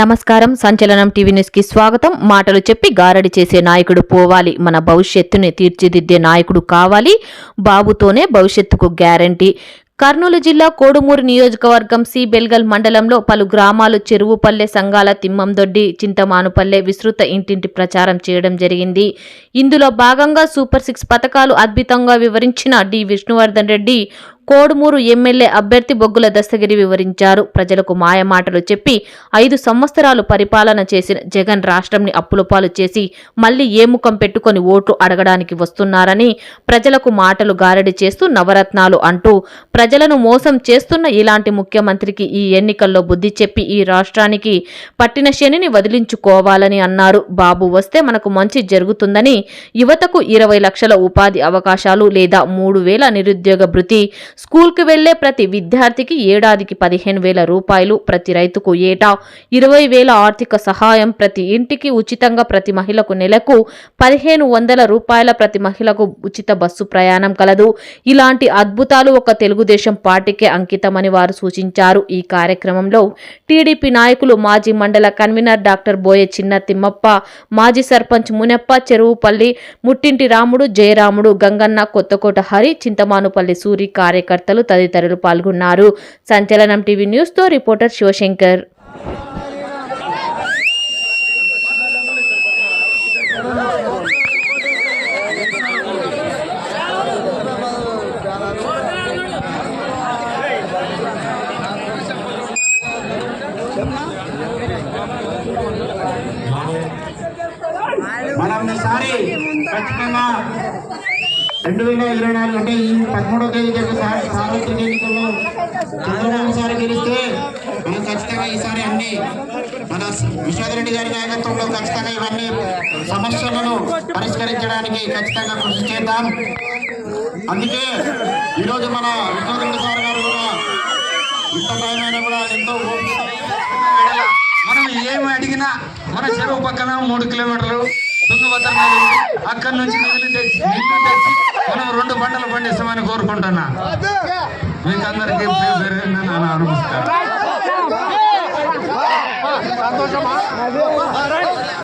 నమస్కారం. సంచలనం టీవీ న్యూస్కి స్వాగతం. మాటలు చెప్పి గారడి చేసే నాయకుడు పోవాలి. మన భవిష్యత్తుని తీర్చిదిద్దే నాయకుడు కావాలి. బాబుతోనే భవిష్యత్తుకు గ్యారంటీ. కర్నూలు జిల్లా కోడుమూరు నియోజకవర్గం సి బెల్గల్ మండలంలో పలు గ్రామాలు చెరువుపల్లె సంఘాల తిమ్మందొడ్డి చింతమానుపల్లె విస్తృత ఇంటింటి ప్రచారం చేయడం జరిగింది. ఇందులో భాగంగా సూపర్ సిక్స్ పథకాలు అద్భుతంగా వివరించిన డి విష్ణువర్ధన్ రెడ్డి కోడుమూరు ఎమ్మెల్యే అభ్యర్థి బొగ్గుల దస్తగిరి వివరించారు. ప్రజలకు మాయమాటలు చెప్పి ఐదు సంవత్సరాలు పరిపాలన చేసిన జగన్ రాష్ట్రంని అప్పులపాలు చేసి మళ్ళీ ఏ ముఖం పెట్టుకొని ఓట్లు అడగడానికి వస్తున్నారని ప్రజలకు మాటలు గారడి చేస్తూ నవరత్నాలు అంటూ ప్రజలను మోసం చేస్తున్న ఇలాంటి ముఖ్యమంత్రికి ఈ ఎన్నికల్లో బుద్ధి చెప్పి ఈ రాష్ట్రానికి పట్టిన శనిని వదిలించుకోవాలని అన్నారు. బాబు వస్తే మనకు మంచి జరుగుతుందని యువతకు ఇరవై లక్షల ఉపాధి అవకాశాలు లేదా మూడు వేల నిరుద్యోగ భృతి స్కూల్కి వెళ్ళే ప్రతి విద్యార్థికి ఏడాదికి పదిహేను వేల రూపాయలు ప్రతి రైతుకు ఏటా ఇరవై వేల ఆర్థిక సహాయం ప్రతి ఇంటికి ఉచితంగా ప్రతి మహిళకు నెలకు పదిహేను వందల రూపాయల ప్రతి మహిళకు ఉచిత బస్సు ప్రయాణం కలదు. ఇలాంటి అద్భుతాలు ఒక తెలుగుదేశం పార్టీకే అంకితమని వారు సూచించారు. ఈ కార్యక్రమంలో టీడీపీ నాయకులు మాజీ మండల కన్వీనర్ డాక్టర్ బోయే చిన్న తిమ్మప్ప మాజీ సర్పంచ్ మునప్ప చెరువుపల్లి ముట్టింటి రాముడు జయరాముడు గంగన్న కొత్తకోట హరి చింతమానుపల్లి సూరి కార్యకర్తలు తదితరులు పాల్గొన్నారు. సంచలనం టీవీ న్యూస్తో రిపోర్టర్ శివశంకర్. మనం ఈసారి ఖచ్చితంగా రెండు వేల ఇరవై నాలుగు అంటే ఈ పదమూడవ తేదీ జరిగే సార్వత్రిక ఎన్నికల్లో చంద్రబాబు సార్ గెలిస్తే మనం ఖచ్చితంగా ఈసారి అన్ని మన విశ్వనాథ్ రెడ్డి గారి నాయకత్వంలో ఖచ్చితంగా ఇవన్నీ సమస్యలను పరిష్కరించడానికి ఖచ్చితంగా కృషి చేద్దాం. అందుకే ఈరోజు మన విశ్వనాథ్ రెడ్డి సార్ గారు కూడా ఇంత టైం కూడా ఎంతో మనం ఏమి అడిగినా మన చెరువు పక్కన మూడు కిలోమీటర్లు తుంగభద్ర అక్కడి నుంచి నీళ్ళు తెచ్చి నీళ్ళు తెచ్చి మనం రెండు పంటలు పండిస్తామని కోరుకుంటున్నా మీకు అందరికీ నమస్కారం